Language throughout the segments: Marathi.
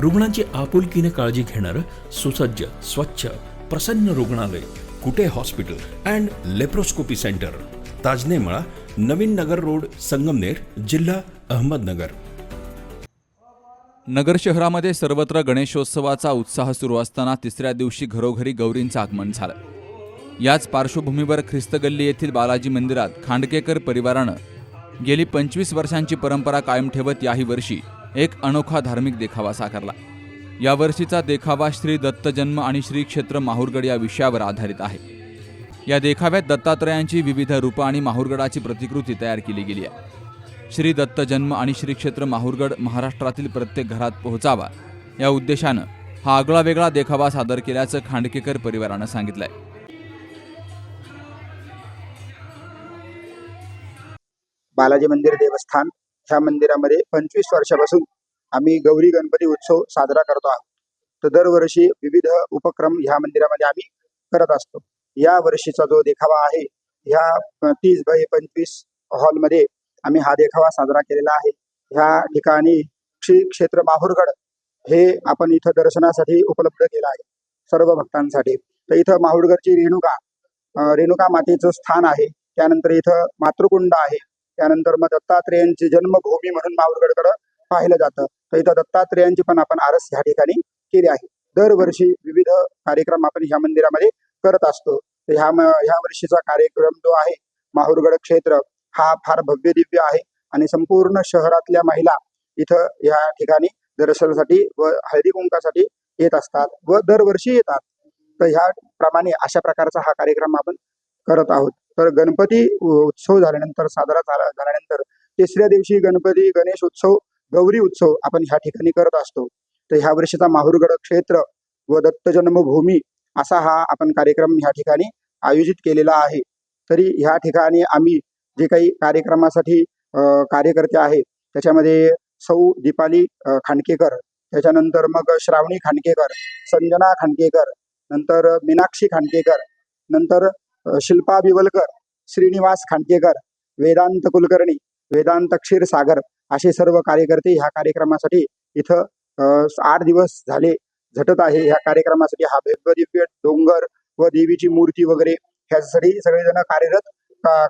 रुग्णांची आपुलकीने काळजी घेणारं सुसज्ज स्वच्छ प्रसन्न रुग्णालय Kute hospital and laparoscopy centre. Tajnemala Navin Nagar road Sangamner जिल्हा अहमदनगर. नगर शहरामध्ये सर्वत्र गणेशोत्सवाचा उत्साह सुरू असताना तिसऱ्या दिवशी घरोघरी गौरींचं आगमन झालं. याच पार्श्वभूमीवर ख्रिस्तगल्ली येथील बालाजी मंदिरात खांडकेकर परिवारानं गेली पंचवीस वर्षांची परंपरा कायम ठेवत याही वर्षी एक अनोखा धार्मिक देखावा साकारला. यावर्षीचा देखावा श्री दत्तजन्म आणि श्री क्षेत्र माहूरगड या विषयावर आधारित आहे. या देखाव्यात दत्तात्रयांची विविध रूपं आणि माहूरगडाची प्रतिकृती तयार केली गेली आहे. श्री दत्तजन्म आणि श्री क्षेत्र माहूरगड महाराष्ट्रातील प्रत्येक घरात पोहोचावा या उद्देशानं हा आगळा वेगळा देखावा सादर केल्याचं खांडकेकर परिवारानं सांगितलंय. बालाजी मंदिर देवस्थान ह्या मंदिरामध्ये पंचवीस वर्षापासून आम्ही गौरी गणपती उत्सव साजरा करतो आहोत. तर दरवर्षी विविध उपक्रम ह्या मंदिरामध्ये आम्ही करत असतो. या वर्षीचा जो देखावा आहे ह्या तीस बाय पंचवीस हॉलमध्ये आम्ही हा देखावा साजरा केलेला आहे. ह्या ठिकाणी श्री क्षेत्र माहूरगड हे आपण इथं दर्शनासाठी उपलब्ध केलं आहे सर्व भक्तांसाठी. तर इथं माहूरगडची रेणुका रेणुका मातेचं स्थान आहे. त्यानंतर इथं मातृकुंड आहे. त्यानंतर मग दत्तात्रेयांची जन्मभूमी म्हणून माहूरगडकडं पाहिलं जातं. तर इथं दत्तात्रेयांची पण आपण आरस ह्या ठिकाणी केली आहे. दरवर्षी विविध कार्यक्रम आपण ह्या मंदिरामध्ये करत असतो. तर ह्या ह्या वर्षीचा कार्यक्रम जो आहे माहूरगड क्षेत्र हा फार भव्य दिव्य आहे. आणि संपूर्ण शहरातल्या महिला इथं या ठिकाणी दर्शनासाठी व हळदी कुंकासाठी येत असतात व दरवर्षी येतात. तर ह्या प्रमाणे अशा प्रकारचा हा कार्यक्रम आपण करत आहोत. तर गणपती उत्सव झाल्यानंतर साजरा झाला झाल्यानंतर तिसऱ्या दिवशी गणपती गणेश उत्सव गौरी उत्सव आपण ह्या ठिकाणी करत असतो. तर ह्या वर्षीचा माहूरगड क्षेत्र व दत्त जन्मभूमी असा हा आपण कार्यक्रम ह्या ठिकाणी आयोजित केलेला आहे. तरी ह्या ठिकाणी आम्ही जे काही कार्यक्रमासाठी कार्यकर्ते आहेत त्याच्यामध्ये सौ दीपाली खांडकेकर त्याच्यानंतर मग श्रावणी खांडकेकर संजना खांडकेकर नंतर मीनाक्षी खांडकेकर नंतर शिल्पा बिवलकर श्रीनिवास खांडकेकर वेदांत कुलकर्णी वेदांत क्षीरसागर असे सर्व कार्यकर्ते ह्या कार्यक्रमासाठी इथं अ, आठ दिवस झाले झटत आहे. ह्या कार्यक्रमासाठी हा भव्य डोंगर व देवीची मूर्ती वगैरे ह्यासाठी सगळेजण कार्यरत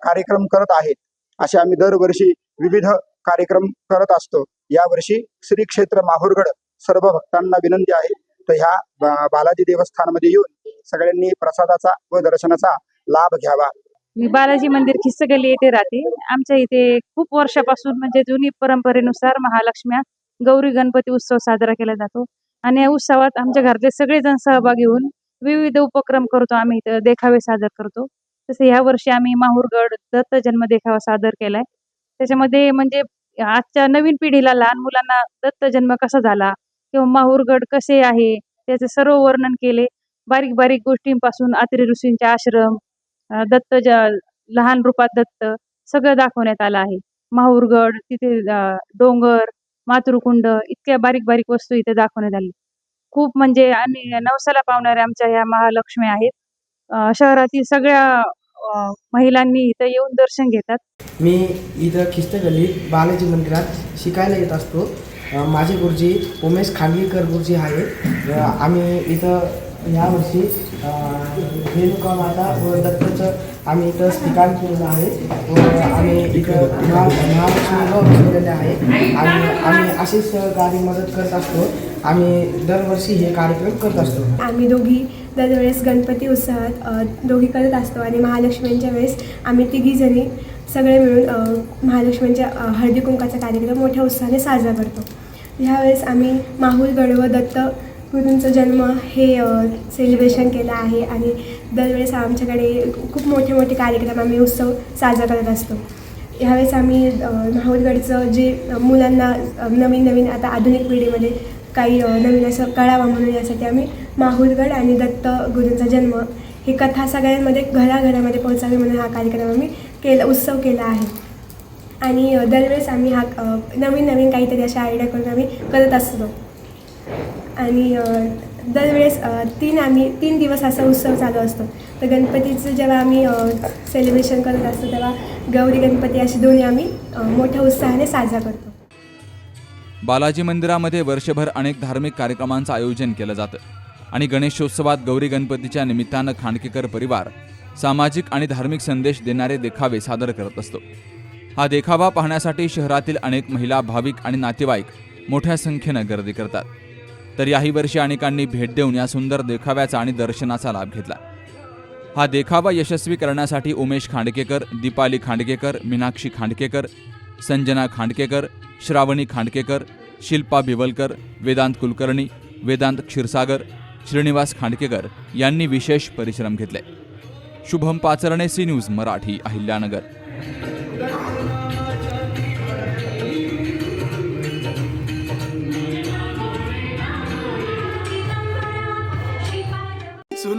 कार्यक्रम करत आहेत. असे आम्ही दरवर्षी विविध कार्यक्रम करत असतो. यावर्षी श्री क्षेत्र माहूरगड सर्व भक्तांना विनंती आहे. तर ह्या बालाजी देवस्थानमध्ये येऊन सगळ्यांनी प्रसादाचा व दर्शनाचा लाभ घ्यावा. मी बालाजी मंदिर खिस्सगली येथे राहते. आमच्या इथे खूप वर्षापासून म्हणजे जुनी परंपरेनुसार महालक्ष्म्या गौरी गणपती उत्सव साजरा केला जातो. आणि या उत्सवात आमच्या घरातले सगळेजण सहभागी होऊन विविध उपक्रम करतो. आम्ही इथं देखावे सादर करतो. तसे ह्या वर्षी आम्ही माहूरगड दत्त जन्म देखावा सादर केलाय. त्याच्यामध्ये म्हणजे आजच्या नवीन पिढीला लहान मुलांना दत्त जन्म कसा झाला किंवा माहूरगड कसे आहे त्याचे सर्व वर्णन केले. बारीक बारीक गोष्टींपासून अत्रि ऋषींचे आश्रम दत्त ज्या लहान रूपात दत्त सगळं दाखवण्यात आलं आहे. माहूरगड तिथे डोंगर मातृकुंड इतक्या बारीक बारीक वस्तू इथे दाखवण्यात आली. खूप म्हणजे आम्ही नवसाला पावणाऱ्या आमच्या ह्या महालक्ष्मी आहेत. शहरातील सगळ्या महिलांनी इथं येऊन दर्शन घेतात. मी इथं खिस्त गल्लीत बालाजी मंदिरात शिकायला येत असतो. माझे गुरुजी उमेश खांडगेकर गुरुजी आहेत. आम्ही इथं यावर्षी रेणुका माता व दत्तचं आम्ही इथं ठिकाण केलेलं आहे. व आम्ही इथं महालक्ष्मीला बसवलेले आहे. आणि आम्ही असेच सहकारी मदत करत असतो. आम्ही दरवर्षी हे कार्यक्रम करत असतो. आम्ही दोघी दरवेळेस गणपती उत्सवात दोघी करत असतो आणि महालक्ष्मींच्या वेळेस आम्ही तिघीजणी सगळे मिळून महालक्ष्मींच्या हळदी कुंकाचा कार्यक्रम मोठ्या उत्साहाने साजरा करतो. ह्यावेळेस आम्ही माहूरगड व दत्त गुरूंचा जन्म हे सेलिब्रेशन केलं आहे आणि दरवेळेस आमच्याकडे खूप मोठे मोठे कार्यक्रम आम्ही उत्सव साजरा करत असतो. ह्यावेळेस आम्ही माहूरगडचं जे मुलांना नवीन नवीन आता आधुनिक पिढीमध्ये काही नवीन असं कळावं म्हणून यासाठी आम्ही माहूरगड आणि दत्त गुरूंचा जन्म ही कथा सगळ्यांमध्ये घराघरामध्ये पोहोचावी म्हणून हा कार्यक्रम आम्ही केला उत्सव केला आहे. आणि दरवेळेस आम्ही हा नवीन नवीन काहीतरी अशा आयडिया करून आम्ही करत असतो. आणि दरवेळेस तीन आम्ही तीन दिवस असा उत्सव चालू असतो. तर गणपतीचं जेव्हा आम्ही सेलिब्रेशन करत असतो तेव्हा गौरी गणपती अशी दोन्ही आम्ही मोठ्या उत्साहाने साजरा करतो. बालाजी मंदिरामध्ये वर्षभर अनेक धार्मिक कार्यक्रमांचं आयोजन केलं जातं. आणि गणेशोत्सवात गौरी गणपतीच्या निमित्तानं खांडकेकर परिवार सामाजिक आणि धार्मिक संदेश देणारे देखावे सादर करत असतो. हा देखावा पाहण्यासाठी शहरातील अनेक महिला भाविक आणि नातेवाईक मोठ्या संख्येनं गर्दी करतात. तर याही वर्षी अनेकांनी भेट देऊन या सुंदर देखाव्याचा आणि दर्शनाचा लाभ घेतला. हा देखावा यशस्वी करण्यासाठी उमेश खांडकेकर दीपाली खांडकेकर मीनाक्षी खांडकेकर संजना खांडकेकर श्रावणी खांडकेकर शिल्पा बिवलकर वेदांत कुलकर्णी वेदांत क्षीरसागर श्रीनिवास खांडकेकर यांनी विशेष परिश्रम घेतले. Shubham Pacharne C news Marathi Ahilyanagar.